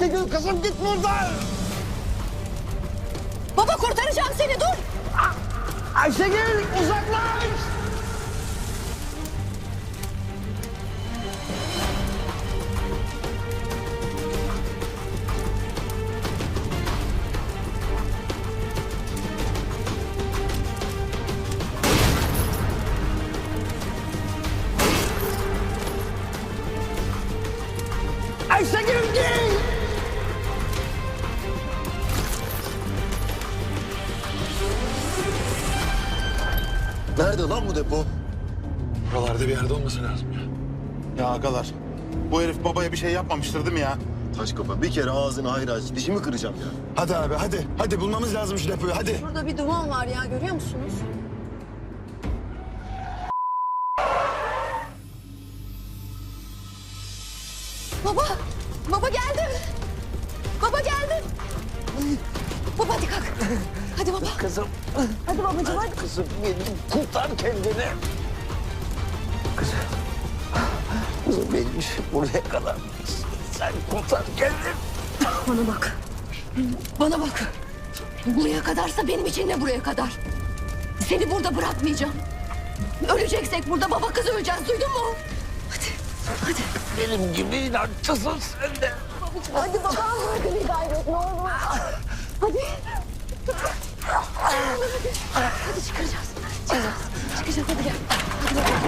Ayşegül kızım git buradan. Baba kurtaracağım seni dur. Ayşegül uzaklaş. Nerede lan bu depo? Buralarda bir yerde olması lazım ya. Ya agalar, bu herif babaya bir şey yapmamıştır değil mi ya? Taş kafa bir kere ağzını hayır aç. Dişimi kıracağım ya. Hadi abi hadi. Hadi bulmamız lazım şu depoyu hadi. Burada bir duman var ya görüyor musunuz? Baba, Hadi baba. Kızım, Hadi babacığım hadi. kızım benim kurtar kendini. Kızım, kızım benim işim buraya kadar. Sen kurtar kendini. Bana bak. Bana bak. Buraya kadarsa benim için de buraya kadar. Seni burada bırakmayacağım. Öleceksek burada baba kız öleceğiz duydun mu? Hadi. Hadi. Benim gibi inatçısın sen de. Hadi baba bırakın hidayet ne olur. Hadi. Hadi çıkaracağız. Çıkacağız. Çıkacağız hadi gel. Hadi bakalım.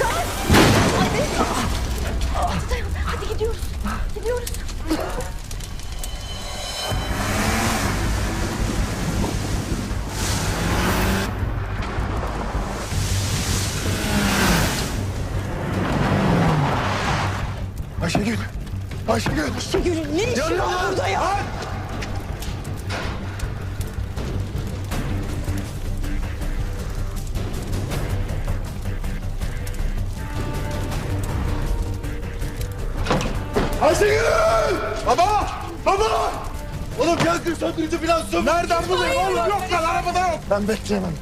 Kalk. Hadi. Hadi dayan. Hadi gidiyoruz. Gidiyoruz. Ayşegül. Ayşegül. Ayşegül ne işin var burada ya? Ayşegül! Baba! Baba! Oğlum yangın söndürücü falan su. Nereden buluyorsun oğlum? Yok lan arabada yok. Ben bekleyemem.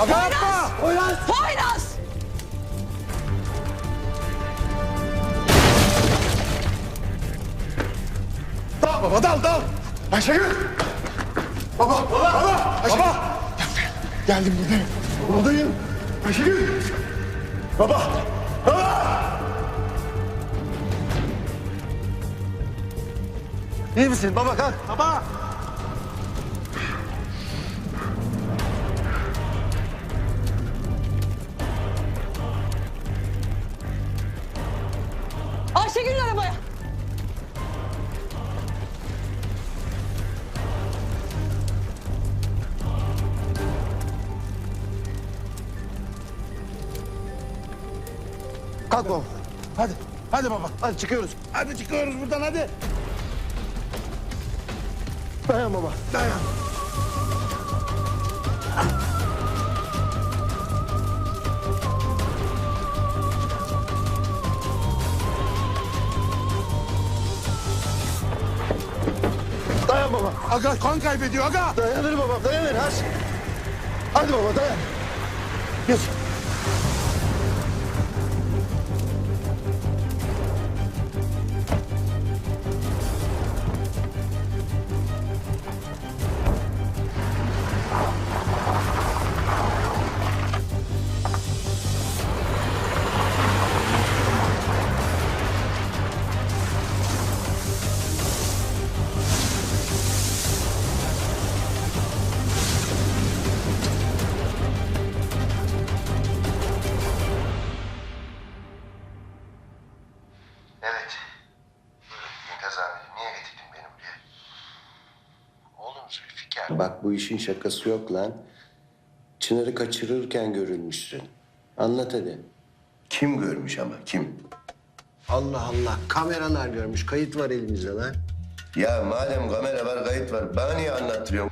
Aga yapma! Oynan! Poyraz! Dal baba dal dal. Ayşegül. Baba baba baba. Ayşegül. Baba. Geldim buradayım. Buradayım. Ayşegül. Baba. İyi misin baba kalk. Baba. Ayşegül'ün arabaya. Kalk baba. Hadi. Hadi baba. Hadi çıkıyoruz. Hadi çıkıyoruz buradan hadi. Dayan baba. Dayan. Dayan baba. Aga kan kaybediyor aga. Dayanır baba dayanır. Hadi. Hadi baba dayan. Geç. Evet. Mümtaz abi niye getirdin beni buraya? Oğlum Zülfikar. Bak bu işin şakası yok lan. Çınar'ı kaçırırken görülmüşsün. Anlat hadi. Kim görmüş ama kim? Allah Allah kameralar görmüş. Kayıt var elimizde lan. Ya madem kamera var kayıt var bana niye anlattırıyorsun?